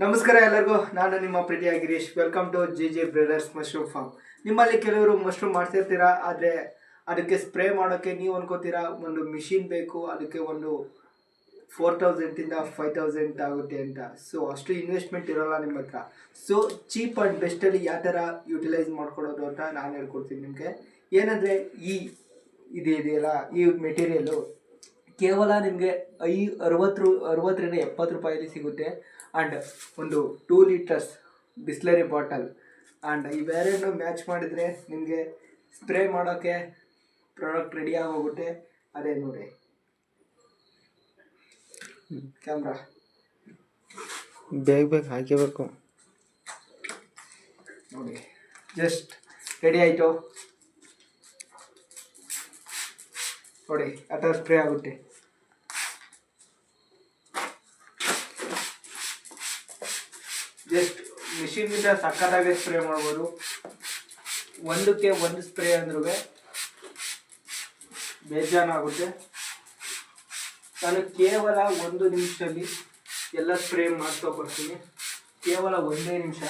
ನಮಸ್ಕಾರ ಎಲ್ಲರಿಗೂ, ನಾನು ನಿಮ್ಮ ಪ್ರೀತಿಯ Girish. Welcome to G J brothers mushroom farm ನಿಮ್ಮಲ್ಲಿ ಕೆಲವರು ಮಶ್ರೂಮ್ ಮಾಡ್ತಿರ್ತೀರಾ, ಆದರೆ ಅದಕ್ಕೆ ಸ್ಪ್ರೇ ಮಾಡೋಕ್ಕೆ ನೀವು ಅನ್ಕೋತೀರಾ? ಒಂದು ಮಿಷಿನ್ ಬೇಕು, ಅದಕ್ಕೆ ಒಂದು ಫೋರ್ ತೌಸಂಡಿಂದ ಫೈವ್ ತೌಸಂಡ್ ಆಗುತ್ತೆ ಅಂತ. ಸೊ ಅಷ್ಟು ಇನ್ವೆಸ್ಟ್ಮೆಂಟ್ ಇರೋಲ್ಲ ನಿಮ್ಮ ಹತ್ರ. ಸೊ ಚೀಪ್ ಆ್ಯಂಡ್ ಬೆಸ್ಟಲ್ಲಿ ಯಾವ ಥರ ಯುಟಿಲೈಸ್ ಮಾಡ್ಕೊಡೋದು ಅಂತ ನಾನು ಹೇಳ್ಕೊಡ್ತೀನಿ ನಿಮಗೆ. ಏನಂದರೆ ಈ ಇದು ಇದೆಯಲ್ಲ ಈ ಮೆಟೀರಿಯಲು ಕೇವಲ ನಿಮಗೆ ಐ ಅರವತ್ತು ರೂ ಅರವತ್ತರಿಂದ ಎಪ್ಪತ್ತು ರೂಪಾಯಲ್ಲಿ ಸಿಗುತ್ತೆ. ಆ್ಯಂಡ್ ಒಂದು two litres Bisleri bottle. And ಇವೆರಡನ್ನು ಮ್ಯಾಚ್ ಮಾಡಿದರೆ ನಿಮಗೆ ಸ್ಪ್ರೇ ಮಾಡೋಕ್ಕೆ ಪ್ರಾಡಕ್ಟ್ ರೆಡಿ ಆಗೋಗುತ್ತೆ. ಅದೇ ನೋಡಿ. ಕ್ಯಾಮ್ರಾ ಬೇಗ ಬೇಗ ಹಾಕಬೇಕು. ನೋಡಿ. ಜಸ್ಟ್ ರೆಡಿ ಆಯಿತು. ನೋಡಿ ಆ ಥರ ಸ್ಪ್ರೇ ಆಗುತ್ತೆ. ಜಸ್ಟ್ ಮಿಷಿನಿಂದ ಸಕ್ಕತ್ತಾಗಿ ಸ್ಪ್ರೇ ಮಾಡ್ಬೋದು. ಒಂದಕ್ಕೆ ಒಂದು ಸ್ಪ್ರೇ ಅಂದ್ರೂ ಬೇಜಾನಾಗುತ್ತೆ ನಾನು ಕೇವಲ ಒಂದು ನಿಮಿಷದಲ್ಲಿ ಎಲ್ಲ ಸ್ಪ್ರೇ ಮಾಡ್ತಾ ಬರ್ತೀನಿ ಕೇವಲ ಒಂದೇ ನಿಮಿಷ.